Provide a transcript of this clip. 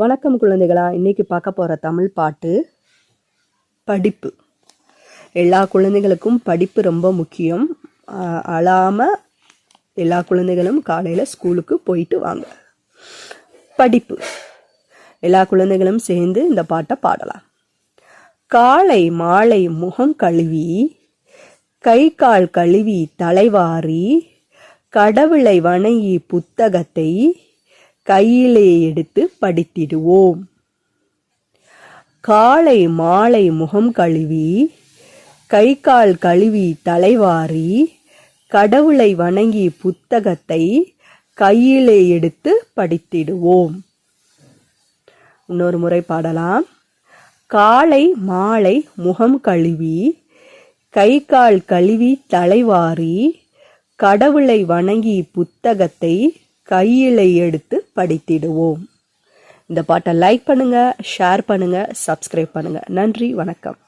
வணக்கம் குழந்தைகளா. இன்னைக்கு பார்க்க போகிற தமிழ் பாட்டு படிப்பு. எல்லா குழந்தைகளுக்கும் படிப்பு ரொம்ப முக்கியம். அழாமல் எல்லா குழந்தைகளும் காலையில் ஸ்கூலுக்கு போயிட்டு வாங்க. படிப்பு. எல்லா குழந்தைகளும் சேர்ந்து இந்த பாட்டை பாடலாம். காலை மாலை முகம் கழுவி கை கால் கழுவி தலைவாரி கடவுளை வணங்கி புத்தகத்தை கையிலே எடுத்து படித்திடுவோம். காலை மாலை முகம் கழுவி கை கால் கழுவி தலைவாரி கடவுளை வணங்கி புத்தகத்தை கையிலே எடுத்து படித்திடுவோம். இன்னொரு முறை பாடலாம். காலை மாலை முகம் கழுவி கை கால் கழுவி தலைவாரி கடவுளை வணங்கி புத்தகத்தை கையிலை எடுத்து படித்திடுவோம். இந்த பாட்டை லைக் பண்ணுங்க ஷேர் பண்ணுங்க சப்ஸ்கிரைப் பண்ணுங்க. நன்றி வணக்கம்.